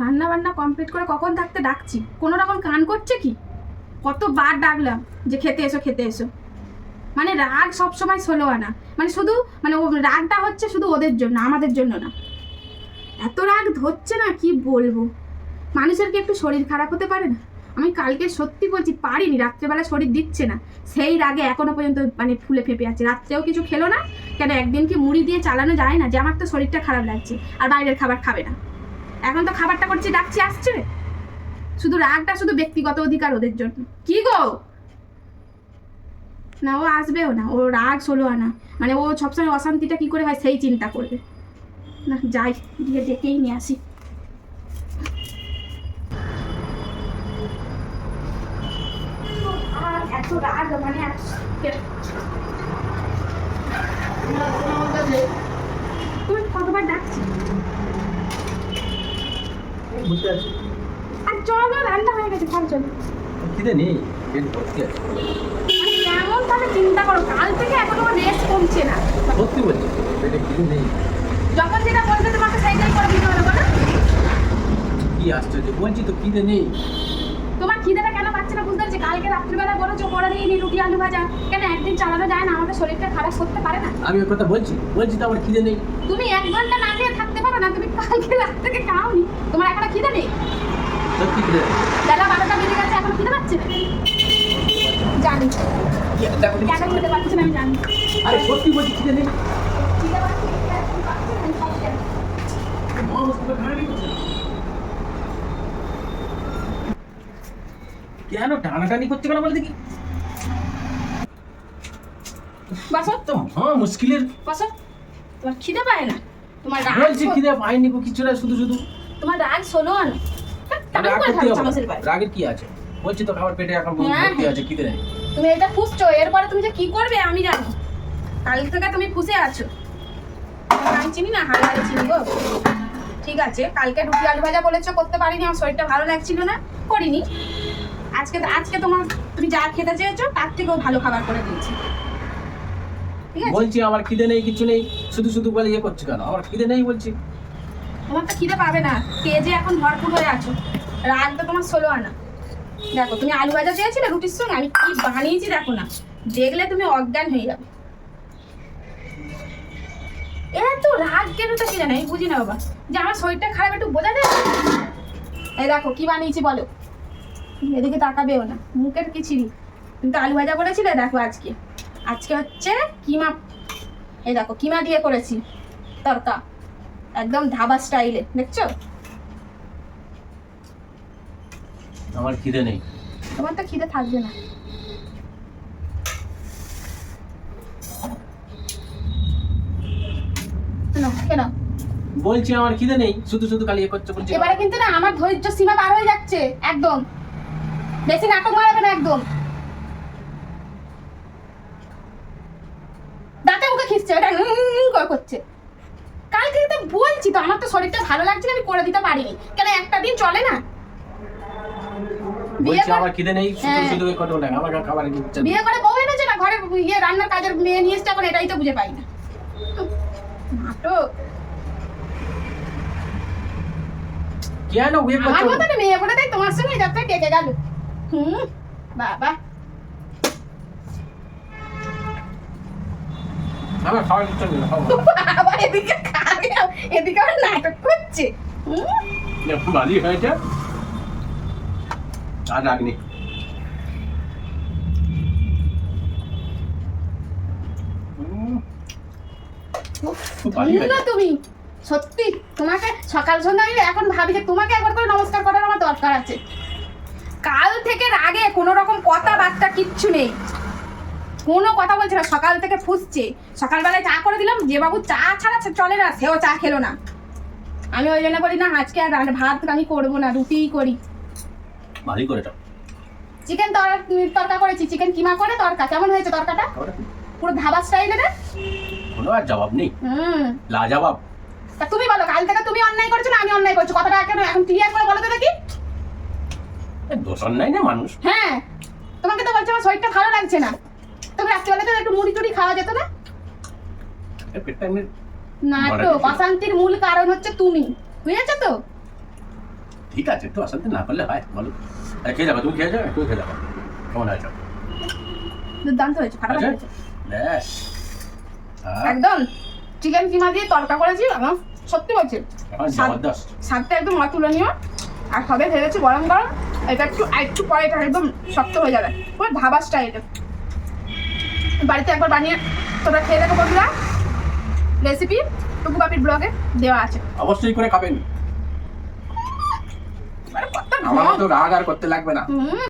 রান্না বান্না কমপ্লিট করে কখন থাকতে ডাকছি? কোনো রকম কান করছে কি? কতবার ডাকলাম যে খেতে এসো খেতে এসো। মানে রাগ সবসময় ষোলো আনা। মানে শুধু মানে রাগটা হচ্ছে শুধু ওদের জন্য, আমাদের জন্য না। এত রাগ ধরছে না, কি বলব? মানুষের কি একটু শরীর খারাপ হতে পারে না? আমি কালকে সত্যি বলছি, পারিনি, রাত্রেবেলা শরীর দিচ্ছে না। সেই রাগে এখনও পর্যন্ত মানে ফুলে ফেপে আছে। রাত্রেও কিছু খেলো না? কেন একদিন কি মুড়ি দিয়ে চালানো যায় না? যে আমার তো শরীরটা খারাপ লাগছে, আর বাইরের খাবার খাবে না। এখন তো খাবারটা করছি, ডাকছি, আসছে? শুধু রাগটা শুধু ব্যক্তিগত অধিকার ওদের জন্য। কি গো? না, ও আসবেও না, ও রাগ ষোলো আনা। মানে ও সবসময় অশান্তিটা কি করে হয় সেই চিন্তা করবে। না, যাই, গিয়ে ডেকেই নিয়ে আসি। এত রাগ মানে কতবার ডাকছি? বুঝতে পারছি আর চলো রান্না হয়ে গেছে চল চলো। খিদে নেই? পেট ভর্তি আছে। মানে কেমন তাহলে চিন্তা করো কাল থেকে এখনও রেস্ট কমছে না। সত্যি বলছি পেটে খিদে নেই। যখন যেটা বলবে তোমাকে সেইটাই করে দিতে হবে বলো। কি আশ্চর্য বলছি তো খিদে নেই। তোমার খিদেটা কেন পাচ্ছে না বুঝতে পারছি কালকে রাত্রিবেলা বলেছ করে দিয়ে নি রুটি আলু ভাজা। কেন একদিন চালানো যায় না? আমাদের শরীরটা খারাপ করতে পারে না। আমি ওই কথা বলছি বলছি তো আমার খিদে নেই। তুমি এক ঘণ্টা না খেয়ে থাকতে পারো না তুমি কালকে রাত থেকে খাওনি। তোমার এখনও খিদে নেই? বেলা বারোটা বেজে গেছে এখনও খিদে পাচ্ছে? না জানি কেন খেতে পারছে না আমি জানি। আরে সত্যি বলছি খিদে নেই। কেন টানাটানি করছে কেন বলে দেখি। বাসো। তো মা মুশকিলের বাসো। তোমার খিদে পায় না? তোমার রাগ বলছি খিদে পাইনি গো কিছু না শুধু শুধু। তোমার রাগ চামচের না। রাগের কি আছে? বলছি তো খাবার পেটে এখন হ্যাঁ, ভর্তি হ্যাঁ। আছে খিদে নেই। তুমি এটা ফুসছো এরপরে তুমি যে কি করবে আমি জানি। কাল থেকে তুমি ফুসে আছো। আমি চিনি না হাড়ে চিনি গো। ঠিক আছে কালকে রুটি আলু ভাজা বলেছ করতে পারিনি আমার শরীরটা ভালো লাগছিল না করিনি। আজকে আজকে তোমার তুমি যা খেতে চেয়েছো তার থেকেও ভালো খাবার করে দিয়েছি। বলছি আমার খিদে নেই কিছু নেই শুধু শুধু বলে ইয়ে করছে কেন? আমার খিদে নেই বলছি। তোমার তো খিদে পাবে না। তেজে এখন ভরপুর হয়ে আছো? রাগ তো তোমার ষোলো আনা। দেখো তুমি আলু ভাজা চেয়েছিলে রুটির সঙ্গে আমি কি বানিয়েছি দেখো না। দেখলে তুমি অজ্ঞান হয়ে যাবে। এত রাগ কেন তো কি জানি আমি বুঝি না বাবা। যে আমার শরীরটা খারাপ একটু বোঝা যায়? এই দেখো কি বানিয়েছি বলো? এদিকে তাকাবেও না। মুখের কি তুমি তো আলু ভাজা করেছিলে দেখো আজকে। আজকে হচ্ছে কিমা এই দেখো কিমা দিয়ে করেছি তরকা। একদম ধাবা স্টাইলে দেখছ? আমার খিদে নেই। তোমার তো খিদে থাকবে না। কেন বলছি আমার খিদে নেই শুধু শুধু খালি করছে বলছি এবারে কিন্তু না আমার ধৈর্য সীমা পার হয়ে যাচ্ছে একদম। বেশি নাটক মারাবে না একদম। এটা উম করে করছে। কালকে তো বলছি তো আমার তো শরীরটা ভালো লাগছে না আমি করে দিতে পারিনি। কেন একটা দিন চলে না? বিয়ে করে- আমার হ্যাঁ। আমার। বিয়ে করে বউ এনেছে না ঘরে ইয়ে রান্নার কাজের মেয়ে নিয়ে এসছে এখন এটাই তো বুঝে পাই না। নাটক কেন আমার করছ? মতন মেয়ে বলে তাই তোমার সঙ্গে যাত্রা কেটে গেল? হুম বাবা। আমার খাবার ইচ্ছা নেই খাব। বাবা এদিকে খাবে এদিকে আবার নাটক করছে। হুম ভালোই হয়েছে আর রাগ নেই। উম, উফ, খুব ভালোই ধন্য হয়েছে। তুমি সত্যি তোমাকে সকাল সন্ধ্যা এখন ভাবি যে তোমাকে একবার করে নমস্কার করার আমার দরকার আছে। কাল থেকে আগে কোনো রকম কথাবার্তা কিচ্ছু নেই। কোনো কথা বলছে না সকাল থেকে ফুসছে। সকালবেলায় চা করে দিলাম যে বাবু চা ছাড়া চলে না সেও চা খেলো না। আমি ওই জন্য বলি না আজকে আর ভাত আমি করব না রুটিই করি। ভালোই করে চিকেন তরকা করেছি চিকেন কিমা করে তরকা কেমন হয়েছে তরকাটা? পুরো ধাবা স্টাইলে রে কোনো আর জবাব নেই। হুম। লাজবাব। তা তুমি বলো কাল থেকে তুমি অন্যায় করছ না আমি অন্যায় করছি? কথাটা কেন এখন ক্লিয়ার করে বলো তো দেখি। দোষ নাই না মানুষ। হ্যাঁ তোমাকে তো বলছে আমার শরীরটা ভালো লাগছে না। তুমি রাত্রিবেলা তো একটু মুড়ি টুড়ি খাওয়া যেত না? না তো অশান্তির মূল কারণ হচ্ছে তুমি। বুঝেছ তো? ঠিক আছে একটু অশান্তি না করলে হয় বলো। খেয়ে যাব তুমি খেয়ে যাবে? তুমি খেয়ে যাব। কেমন আছো? দুর্দান্ত হয়েছে আছে? হয়েছে ব্যাস। হ্যাঁ, একদম। চিকেন কিমা দিয়ে তরকা করেছি আমার সত্যি বলছি। স্বাদটা একদম অতুলনীয়। আর সবে ভেবেছি গরম গরম এটা একটু একটু পরে এটা একদম শক্ত হয়ে যাবে। পুরো ধাবা স্টাইলে বাড়িতে একবার বানিয়ে তোমরা খেয়ে দেখো বন্ধুরা। রেসিপি টুকু বাপির ব্লগে দেওয়া আছে। অবশ্যই করে খাবেন। আমার তো রাগ আর করতে লাগবে না। হুম।